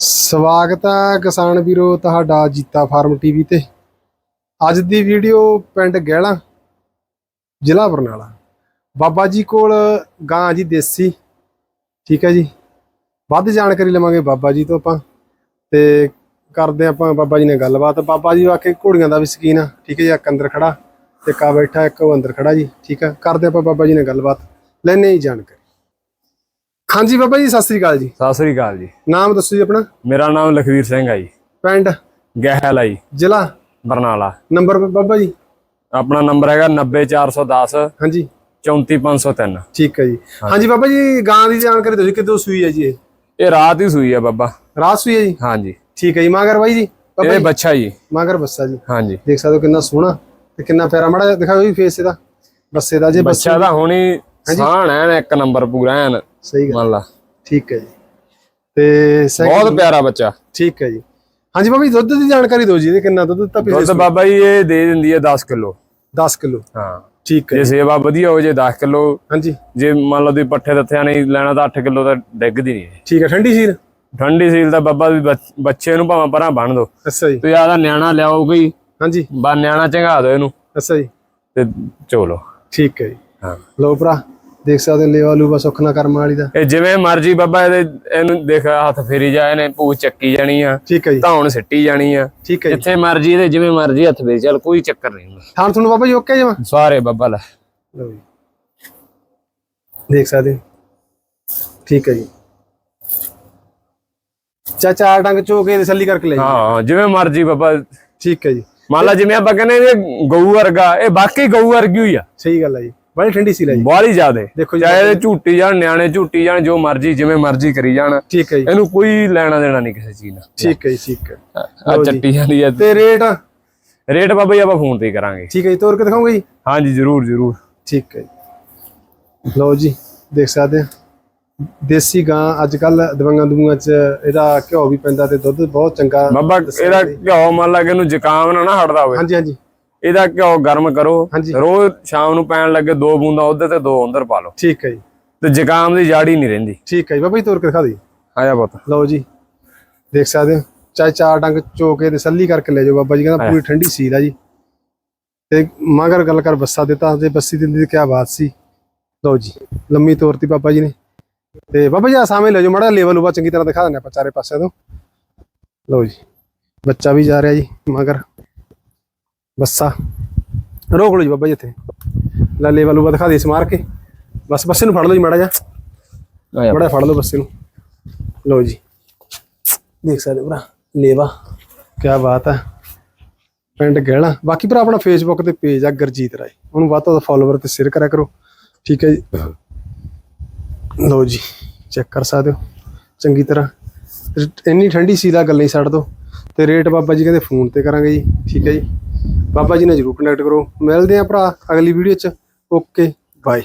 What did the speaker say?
ਸਵਾਗਤ ਹੈ ਕਿਸਾਨ ਵੀਰੋ, ਤੁਹਾਡਾ ਜੀਤਾ ਫਾਰਮ ਟੀਵੀ ਤੇ। ਅੱਜ ਦੀ ਵੀਡੀਓ ਪਿੰਡ ਗਹਿਲਾ, ਜ਼ਿਲ੍ਹਾ ਬਰਨਾਲਾ। ਬਾਬਾ ਜੀ ਕੋਲ ਗਾਂ ਜੀ ਦੇਸੀ, ਠੀਕ ਹੈ ਜੀ। ਵੱਧ ਜਾਣਕਾਰੀ ਲਵਾਂਗੇ ਬਾਬਾ ਜੀ ਤੋਂ ਆਪਾਂ ਤੇ ਕਰਦੇ ਆਪਾਂ ਬਾਬਾ ਜੀ ਨਾਲ ਗੱਲਬਾਤ। ਬਾਬਾ ਜੀ ਵਾਕਈ ਘੋੜੀਆਂ ਦਾ ਵੀ ਸ਼ਕੀਨ ਆ, ਠੀਕ ਹੈ ਜੀ, ਇੱਕ ਅੰਦਰ ਖੜਾ ਤੇ ਕਾ ਬੈਠਾ, ਇੱਕ ਉਹ ਅੰਦਰ ਖੜਾ ਜੀ, ਠੀਕ ਹੈ। ਕਰਦੇ ਆਪਾਂ ਬਾਬਾ ਜੀ ਨਾਲ ਗੱਲਬਾਤ ਲੈਣੇ ਹੀ ਜਾਣਕਾਰੀ। ਹਾਂਜੀ ਬਾਬਾ ਜੀ ਸਤਿ ਸ੍ਰੀ ਅਕਾਲ ਜੀ। ਸਤਿ ਸ੍ਰੀ ਅਕਾਲ ਜੀ। ਨਾਮ ਦੱਸੋ ਜੀ ਆਪਣਾ? ਮੇਰਾ ਨਾਮ ਲਖਵੀਰ ਸਿੰਘ ਆ ਜੀ। ਪਿੰਡ? ਗਹਿਲ ਆ ਜੀ। ਜ਼ਿਲ੍ਹਾ? ਬਰਨਾਲਾ। ਨੰਬਰ ਬਾਬਾ ਜੀ। ਆਪਣਾ ਨੰਬਰ ਹੈਗਾ 90410 ਹਾਂਜੀ। 34503 ਠੀਕ ਹੈ ਜੀ। ਹਾਂਜੀ। ਬਾਬਾ ਜੀ ਗਾਂ ਦੀ ਜਾਣਕਾਰੀ ਤੁਸੀਂ ਕਿਦੋਂ ਸੂਈ ਹੈ ਜੀ ਇਹ? ਇਹ ਰਾਤ ਹੀ ਸੂਈ ਆ ਬੱਬਾ। ਰਾਤ ਸੂਈ ਹੈ ਜੀ? ਹਾਂਜੀ। ਠੀਕ ਹੈ ਜੀ ਮਾਂਗਰ ਬਾਈ ਜੀ? ਇਹ ਜੀ? ਬੱਚਾ ਜੀ। ਮਾਂਗਰ ਬੱਸਾ ਜੀ। ਹਾਂਜੀ। ਦੇਖ ਸਕਦੇ ਹੋ ਕਿੰਨਾ ਸੋਹਣਾ ਤੇ ਕਿੰਨਾ ਪਿਆਰਾ। ਮੜਾ ਦਿਖਾਓ ਜੀ ਫੇਸ ਇਹਦਾ। ਬੱਸੇ ਦਾ ਜੇ ਬੱਚਾ ਦਾ ਹੁਣੀ ਸਾਣ ਐਨ ਇੱਕ ਨੰਬਰ ਪੂਰਾ ਐਨ। ਸਹੀ ਗੱਲ ਮੰਨ ਲਾ ਠੀਕ ਹੈ ਜੀ। ਤੇ ਸੈਕਿੰਡ ਬਹੁਤ ਪਿਆਰਾ ਬੱਚਾ। ਠੀਕ ਹੈ ਜੀ। ਹਾਂਜੀ ਬਾਬਾ ਜੀ ਦੁੱਧ ਦੀ ਜਾਣਕਾਰੀ ਦਿਓ ਜੀ ਇਹਦੇ ਕਿੰਨਾ ਦੁੱਧ ਦਿੱਤਾ ਪਿਛਲੇ ਦੁੱਧ ਬਾਬਾ ਜੀ ਇਹ ਦੇ ਦਿੰਦੀ ਹੈ 10 ਕਿਲੋ। 10 ਕਿਲੋ। ਹਾਂ। ਠੀਕ ਹੈ ਜੇ। ਸੇਵਾ ਵਧੀਆ ਹੋ ਜੇ 10 ਕਿਲੋ ਹਾਂਜੀ। ਜੇ ਮੰਨ ਲਓ ਤੁਸੀਂ ਪੱਠੇ ਦੱਥਿਆਂ ਨਹੀਂ ਲੈਣਾ ਤਾਂ 8 ਕਿਲੋ ਤਾਂ ਡਿੱਗਦੀ ਨਹੀਂ ਇਹ। ਠੀਕ ਹੈ ਠੰਡੀ ਸੀਰ ਠੰਡੀ ਸੀਲ ਦਾ ਬਾਬਾ ਵੀ ਬੱਚ- ਬੱਚੇ ਨੂੰ ਭਾਵੇਂ ਪਰਾਂ ਬੰਨ ਦੋ। ਅੱਛਾ ਜੀ। ਤੁਸੀਂ ਆਦਾ ਨਿਆਣਾ ਲਿਆਓਗੇ ਹੀ ਹਾਂਜੀ। ਬਾ ਨਿਆਣਾ ਚੰਗਾ ਦਿਓ ਇਹਨੂੰ। ਅੱਛਾ ਜੀ। ਤੇ ਚੋਲੋ ਠੀਕ ਹੈ ਜੀ। ਹਾਂ। ਲਓ ਭਰਾ। ਦੇਖ ਸਕਦੇ ਹੋ ਲੇਵਾ ਲੂਵਾ ਸੁੱਖ ਨਾ ਕਰਮ ਵਾਲੀ ਦਾ। ਇਹ ਜਿਵੇਂ ਮਰਜ਼ੀ ਬਾਬਾ ਇਹਦੇ ਇਹਨੂੰ ਦੇਖ ਹੱਥ ਫੇਰੀ ਜਾ ਇਹਨੇ ਪੂਛ ਚੱਕੀ ਜਾਣੀ ਆ। ਠੀਕ ਹੈ ਜੀ। ਧੌਣ ਸਿੱਟੀ ਜਾਣੀ ਆ। ਠੀਕ ਹੈ ਜੀ। ਜਿੱਥੇ ਮਰਜ਼ੀ ਇਹਦੇ ਜਿਵੇਂ ਮਰਜ਼ੀ ਹੱਥ ਫੇਰੀ ਚੱਲ ਕੋਈ ਚੱਕਰ ਨਹੀਂ ਹੁੰਦਾ। ਥਾਂ ਤੁਹਾਨੂੰ ਬਾਬਾ ਜੀ ਓਕੇ ਜਮਾ ਸਾਰੇ ਬਾਬਾ ਲੈ। ਲਓ ਜੀ। ਦੇਖ ਸਕਦੇ ਠੀਕ ਹੈ ਜੀ। ਚਾ ਚਾਰ ਡੰਗ ਚੋ ਕੇ ਤਸੱਲੀ ਕਰਕੇ ਲੈ ਹਾਂ ਜਿਵੇਂ ਮਰਜ਼ੀ ਬਾਬਾ। ਠੀਕ ਹੈ ਜੀ। ਮੰਨ ਲਾ ਜਿਵੇਂ ਆਪਾਂ ਕਹਿੰਦੇ ਇਹ ਗਊ ਵਰਗਾ ਇਹ ਬਾਕੀ ਗਊ ਵਰਗੀ ਹੋਈ ਆ। ਸਹੀ ਗੱਲ ਹੈ ਜੀ। ਬੜੀ ਠੰਡੀ ਸੀ ਲੈ ਜੀ। ਬਾਹਲੀ ਜ਼ਿਆਦੇ। ਦੇਖੋ ਚਾਹੇ ਝੂਟੀ ਜਾਣ ਨਿਆਣੇ ਝੂਟੀ ਜਾਣ ਜੋ ਮਰਜ਼ੀ ਜਿਵੇਂ ਮਰਜ਼ੀ ਕਰੀ ਜਾਣ। ਠੀਕ ਹੈ ਜੀ। ਇਹਨੂੰ ਕੋਈ ਲੈਣਾ ਦੇਣਾ ਨਹੀਂ ਕਿਸੇ ਚੀਜ਼ ਨਾਲ। ਠੀਕ ਹੈ ਜੀ ਠੀਕ ਹੈ। ਆ ਚੱਟੀ ਜਾਂਦੀ ਆ ਤੇ ਰੇਟ? ਰੇਟ ਬਾਬਾ ਜੀ ਆਪਾਂ ਫੋਨ ਤੇ ਹੀ ਕਰਾਂਗੇ। ਠੀਕ ਹੈ ਜੀ ਤੋਰ ਕੇ ਦਿਖਾਉਂਗੇ ਜੀ? ਹਾਂਜੀ ਜ਼ਰੂਰ ਜ਼ਰੂਰ। ਠੀਕ ਹੈ ਲਓ ਜੀ ਦੇਖ ਸਕਦੇ ਹੋ। ਦੇਸੀ ਗਾਂ ਅੱਜ ਕੱਲ ਦਵਾਈਆਂ ਦੂਆਂ ਚ ਇਹਦਾ ਘਿਓ ਵੀ ਪੈਂਦਾ ਤੇ ਦੁੱਧ ਬਹੁਤ ਚੰਗਾ ਬਾਬਾ ਇਹਦਾ ਘਿਓ ਮੰਨ ਲਾ ਕਿ ਇਹਨੂੰ ਜ਼ੁਕਾਮ ਨਾ ਨਾ ਹਟਦਾ ਹੋਵੇ। ਹਾਂਜੀ ਹਾਂਜੀ। ਇਹਦਾ ਘਿਓ ਗਰਮ ਕਰੋ। ਰੋਜ਼ ਸ਼ਾਮ ਨੂੰ ਪੈਣ ਲੱਗੇ ਦੋ ਬੂੰਦਾਂ ਉਹਦੇ ਤੇ ਦੋ ਅੰਦਰ ਪਾ ਲਓ। ਠੀਕ ਹੈ ਜੀ। ਤੇ ਜ਼ੁਕਾਮ ਦੀ ਜੜ ਨਹੀਂ ਰਹਿੰਦੀ। ਠੀਕ ਹੈ ਜੀ। ਬਾਬਾ ਜੀ ਤੋਰ ਕੇ ਦਿਖਾ ਜੀ। ਆਇਆ ਪੁੱਤ। ਲਓ ਜੀ ਦੇਖ ਸਕਦੇ ਹੋ। ਚਾਹੇ ਚਾਰ ਡੰਗ ਚੋ ਕੇ ਤਸੱਲੀ ਕਰਕੇ ਲੈ ਜਾਓ ਬਾਬਾ ਜੀ ਕਹਿੰਦਾ ਪੂਰੀ ਠੰਡੀ ਸੀਲ ਆ ਜੀ। ਤੇ ਮਗਰ ਗੱਲ ਕਰ ਬੱਸਾ ਦਿੱਤਾ ਤੇ ਬੱਸੀ ਦਿੰਦੀ ਤੇ ਕੀ ਬਾਤ ਸੀ। ਲਓ ਜੀ ਲੰਮੀ ਤੋਰਤੀ ਬਾਬਾ ਜੀ ਨੇ। ਤੇ ਬਾਬਾ ਜੀ ਆ ਸਾਹਮਣੇ ਲੈ ਜਾਓ ਮੜਾ ਲੈਵਲ ਉਪਰ ਚੰਗੀ ਤਰ੍ਹਾਂ ਦਿਖਾ ਦਿੰਦੇ ਆਪਾਂ ਚਾਰੇ ਪਾਸੇ ਤੋਂ। ਲਓ ਜੀ ਬੱਚਾ ਵੀ ਜਾ ਰਿਹਾ ਜੀ ਮਗਰ। ਬੱਸਾ। ਰੋਕ ਲਓ ਜੀ ਬਾਬਾ ਜੀ ਇੱਥੇ। ਲੈ ਲੈਵਲ ਉਪਰ ਦਿਖਾ ਦੇ ਸਮਾਰ ਕੇ। ਬਸ ਬੱਸੇ ਨੂੰ ਫੜ ਲਓ ਜੀ ਮੜਾ ਜਾ ਬੜਾ ਫੜ ਲਓ ਬੱਸੇ ਨੂੰ ਲਓ ਜੀ। ਦੇਖ ਸਕਦੇ ਹੋ ਭਰਾ ਲੇਵਾ। ਕੀ ਬਾਤ ਹੈ ਪਿੰਡ ਗਹਿਣਾ। ਬਾਕੀ ਭਰਾ ਆਪਣਾ ਫੇਸਬੁੱਕ ਤੇ ਪੇਜ ਆ ਗਰਜੀਤ ਰਾਏ। ਉਹਨੂੰ ਵੱਧ ਤੋਂ ਵੱਧ ਫਾਲੋਵਰ ਤੇ ਸ਼ੇਅਰ ਕਰਿਆ ਕਰੋ। ਠੀਕ ਹੈ ਜੀ। ਲਓ ਜੀ ਚੈੱਕ ਕਰ ਸਕਦੇ ਹੋ। ਚੰਗੀ ਤਰ੍ਹਾਂ। ਇੰਨੀ ਠੰਡੀ ਸੀਲਾ ਗੱਲਾਂ ਹੀ ਛੱਡ ਦੋ ਤੇ ਰੇਟ ਬਾਬਾ ਜੀ ਕਹਿੰਦੇ ਫੋਨ ਤੇ ਕਰਾਂਗੇ ਜੀ। ਠੀਕ ਹੈ ਜੀ। ਬਾਬਾ ਜੀ ਨਾਲ ਜਰੂਰ ਕੰਟੈਕਟ ਕਰੋ। ਮਿਲਦੇ ਆ ਭਰਾ ਅਗਲੀ ਵੀਡੀਓ ਚ। Okay bye